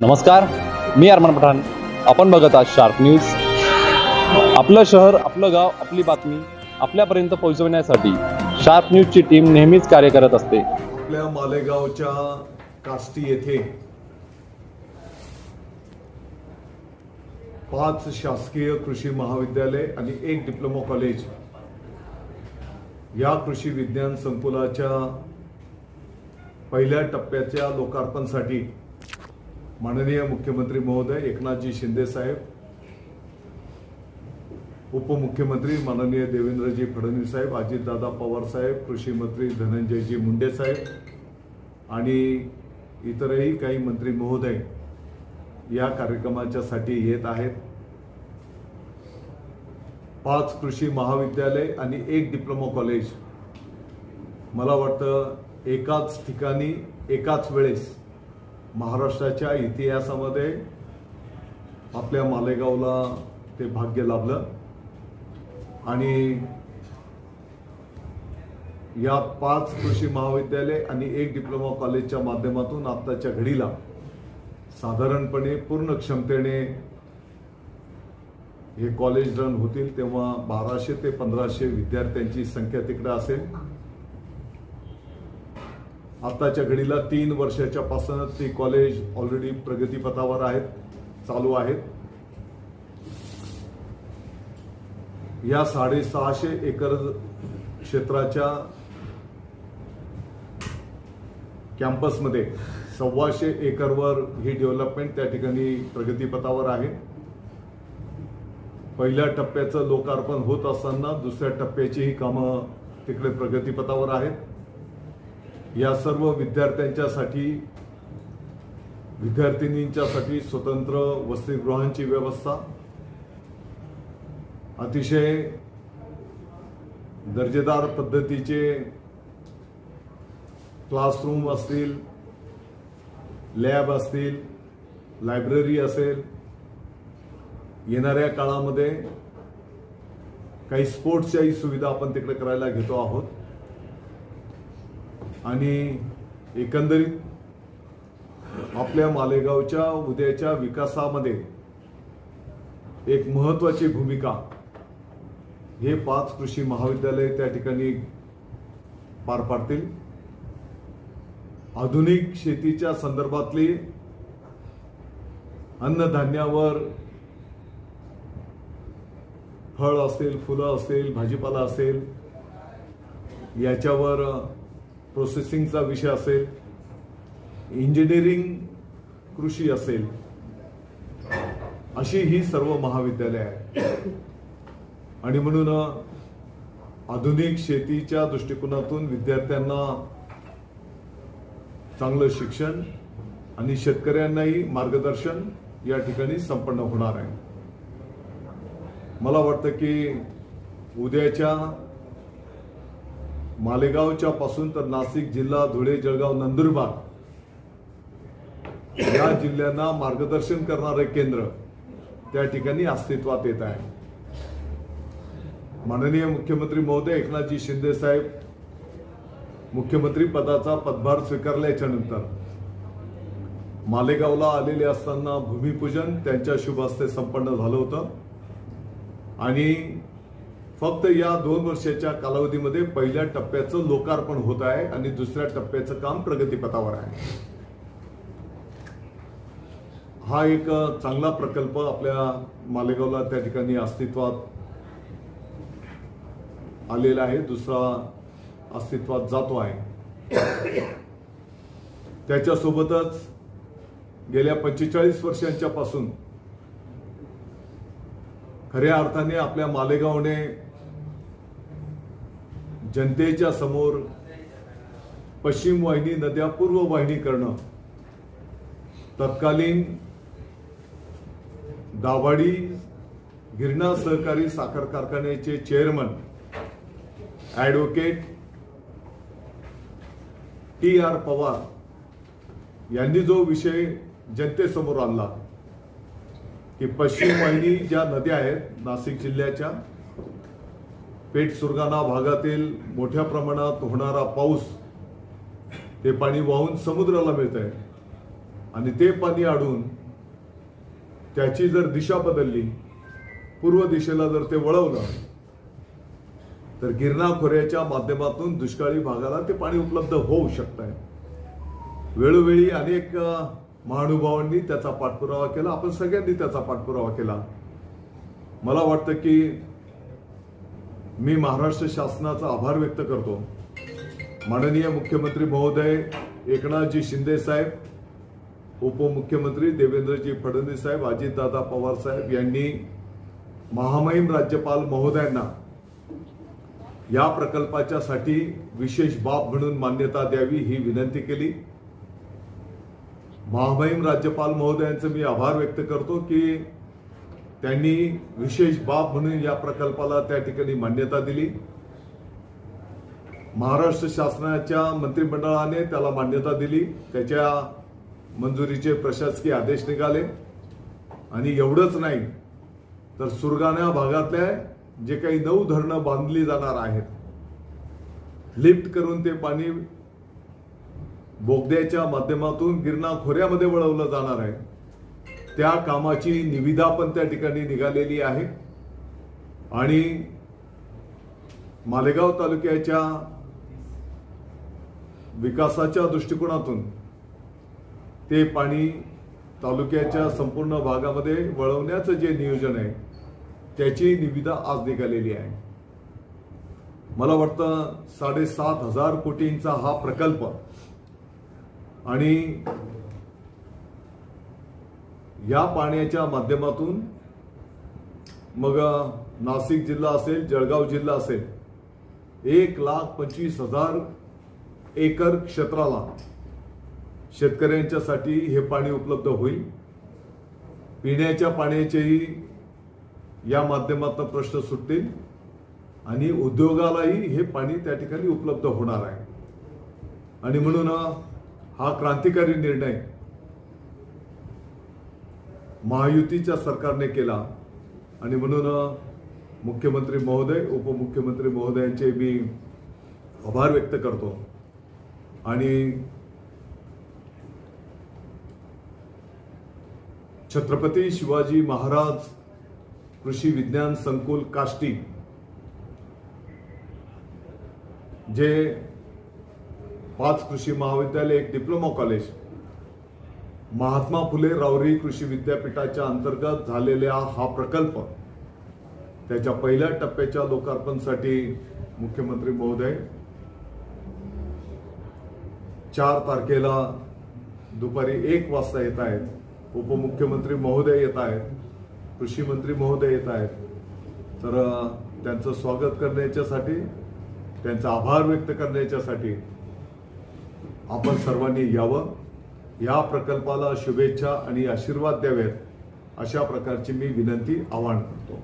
नमस्कार मी अरमान पठाण. आपण बघत आहात शार्प न्यूज आपलं शहर आपलं गाव आपली बातमी आपल्यापर्यंत पोहोचवण्यासाठी शार्प न्यूजची टीम नेहमीच कार्य करत असते. आपल्या मालेगावच्या कास्टी येथे पाच शासकीय कृषी महाविद्यालय आणि एक डिप्लोमा कॉलेज या कृषी विज्ञान संकुलाच्या पहिल्या टप्प्याच्या लोकार्पणसाठी माननीय मुख्यमंत्री महोदय एकनाथजी शिंदे साहेब उपमुख्यमंत्री माननीय देवेंद्रजी फडणवीस साहेब अजितदादा पवार साहेब कृषी मंत्री धनंजयजी मुंडे साहेब आणि इतरही काही मंत्री महोदय या कार्यक्रमाच्यासाठी येत आहेत. पाच कृषी महाविद्यालय आणि एक डिप्लोमा कॉलेज. मला वाटतं एकाच ठिकाणी एकाच वेळेस महाराष्ट्राच्या इतिहासामध्ये आपल्या मालेगावला ते भाग्य लाभलं. आणि या पाच कृषी महाविद्यालय आणि एक डिप्लोमा कॉलेजच्या माध्यमातून आत्ताच्या घडीला साधारणपणे पूर्ण क्षमतेने हे कॉलेज रन होतील तेव्हा बाराशे ते पंधराशे विद्यार्थ्यांची संख्या तिकडे असेल. आत्ताच्या घडीला तीन वर्षाच्या पासून ती कॉलेज ऑलरेडी प्रगतीपथावर आहेत चालू आहेत. या साडेसहाशे एकर क्षेत्राच्या कॅम्पसमध्ये सव्वाशे एकरवर ही डेव्हलपमेंट त्या ठिकाणी प्रगतीपथावर आहे. पहिल्या टप्प्याचं लोकार्पण होत असताना दुसऱ्या टप्प्याचीही कामं तिकडे प्रगतीपथावर आहेत. या सर्व विद्यार्थ्यांच्यासाठी विद्यार्थिनींच्यासाठी स्वतंत्र वसतिगृहांची व्यवस्था अतिशय दर्जेदार पद्धतीचे क्लासरूम असतील लॅब असतील लायब्ररी असेल. येणाऱ्या काळामध्ये काही स्पोर्ट्सच्याही सुविधा आपण तिकडे करायला घेतो आहोत. आणि एकंदरीत आपल्या मालेगावच्या उद्याच्या विकासामध्ये एक महत्वाची भूमिका हे पाच कृषी महाविद्यालय त्या ठिकाणी पार पाडतील. आधुनिक शेतीच्या संदर्भातली अन्नधान्यावर फळ असेल फुलं असेल भाजीपाला असेल याच्यावर प्रोसेसिंगचा विषय असेल इंजिनिअरिंग कृषी असेल अशी ही सर्व महाविद्यालय आहे आणि म्हणून आधुनिक शेतीच्या दृष्टिकोनातून विद्यार्थ्यांना चांगलं शिक्षण आणि शेतकऱ्यांनाही मार्गदर्शन या ठिकाणी संपन्न होणार आहे. मला वाटतं की उद्याच्या मालेगावच्या पासून तर नाशिक जिल्हा धुळे जळगाव नंदुरबार या जिल्ह्यांना मार्गदर्शन करणारे केंद्र त्या ठिकाणी अस्तित्वात येत आहे. माननीय मुख्यमंत्री महोदय एकनाथजी शिंदे साहेब मुख्यमंत्री पदाचा पदभार स्वीकारल्याच्या नंतर मालेगावला आलेले असताना भूमिपूजन त्यांच्या शुभ हस्ते संपन्न झालं होतं. आणि फक्त या दोन वर्षाच्या कालावधीमध्ये पहिल्या टप्प्याचं लोकार्पण होत आहे आणि दुसऱ्या टप्प्याचं काम प्रगतीपथावर आहे. हा एक चांगला प्रकल्प आपल्या मालेगावला त्या ठिकाणी अस्तित्वात आलेला आहे. दुसरा अस्तित्वात जातो आहे. त्याच्यासोबतच गेल्या पंचेचाळीस वर्षांच्या पासून खऱ्या अर्थाने आपल्या मालेगावने जनतेच्या समोर पश्चिम वाहिनी नद्या पूर्व वाहिनी करणं. तत्कालीन दाभाडी गिरणा सहकारी साखर कारखान्याचे chairman advocate T R Pawar यांनी जो विषय जनतेसमोर आणला की पश्चिम वाहिनी ज्या नद्या आहेत नाशिक जिल्ह्याच्या पेठ सुरगाणा भागातील मोठ्या प्रमाणात होणारा पाऊस ते पाणी वाहून समुद्राला मिळत आहे. आणि ते पाणी अडून त्याची जर दिशा बदलली पूर्व दिशेला जर ते वळवलं तर गिरणा खोऱ्याच्या माध्यमातून दुष्काळी भागाला ते पाणी उपलब्ध होऊ शकत आहे. वेळोवेळी अनेक महानुभावांनी त्याचा पाठपुरावा केला. आपण सगळ्यांनी त्याचा पाठपुरावा केला. मला वाटतं की मी महाराष्ट्र शासनाचा आभार व्यक्त करतो. माननीय मुख्यमंत्री महोदय एकनाथजी शिंदे साहेब उपमुख्यमंत्री देवेंद्रजी फडणवीस साहेब अजितदादा पवार साहेब यांनी महामहिम राज्यपाल महोदयांना या प्रकल्पाच्यासाठी विशेष बाब म्हणून मान्यता द्यावी ही विनंती केली. महामहिम राज्यपाल महोदयांचं मी आभार व्यक्त करतो की त्यांनी विशेष बाब म्हणून या प्रकल्पाला त्या ठिकाणी मान्यता दिली. महाराष्ट्र शासनाच्या मंत्रिमंडळाने त्याला मान्यता दिली. त्याच्या मंजुरीचे प्रशासकीय आदेश निघाले. आणि एवढंच नाही तर सुरगाणा भागातल्या जे काही नऊ धरणं बांधली जाणार आहेत लिफ्ट करून ते पाणी बोगद्याच्या माध्यमातून गिरणा खोऱ्यामध्ये वळवलं जाणार आहे. त्या कामाची निविदा पण त्या ठिकाणी निघालेली आहे. आणि मालेगाव तालुक्याच्या विकासाच्या दृष्टिकोनातून ते पाणी तालुक्याच्या संपूर्ण भागामध्ये वळवण्याचं जे नियोजन आहे त्याची निविदा आज निघालेली आहे. मला वाटतं साडेसात हजार कोटींचा हा प्रकल्प आणि या पाण्याच्या माध्यमातून मग नाशिक जिल्हा असेल जळगाव जिल्हा असेल एक लाख पंचवीस हजार एकर क्षेत्राला शेतकऱ्यांच्यासाठी हे पाणी उपलब्ध होईल. पिण्याच्या पाण्याचेही या माध्यमातून प्रश्न सुटतील आणि उद्योगालाही हे पाणी त्या ठिकाणी उपलब्ध होणार आहे. आणि म्हणून हा क्रांतिकारी निर्णय महायुतीच्या सरकारने केला. आणि म्हणून मुख्यमंत्री महोदय उपमुख्यमंत्री महोदयांचे मी आभार व्यक्त करतो. आणि छत्रपती शिवाजी महाराज कृषी विज्ञान संकुल काष्टी जे पाच कृषी महाविद्यालय एक डिप्लोमा कॉलेज महात्मा फुले रावरी कृषी विद्यापीठाच्या अंतर्गत झालेला हा प्रकल्प त्याच्या पहिल्या टप्प्याच्या लोकार्पणसाठी मुख्यमंत्री महोदय चार तारखेला दुपारी एक वाजता येत आहेत. उपमुख्यमंत्री महोदय येत आहेत. कृषी मंत्री महोदय येत आहेत. तर त्यांचं स्वागत करण्याच्यासाठी त्यांचा आभार व्यक्त करण्याच्यासाठी आपण सर्वांनी यावं. या प्रकल्पाला शुभेच्छा आणि आशीर्वाद द्यावेत अशा प्रकारची मी विनंती आवाहन करतो.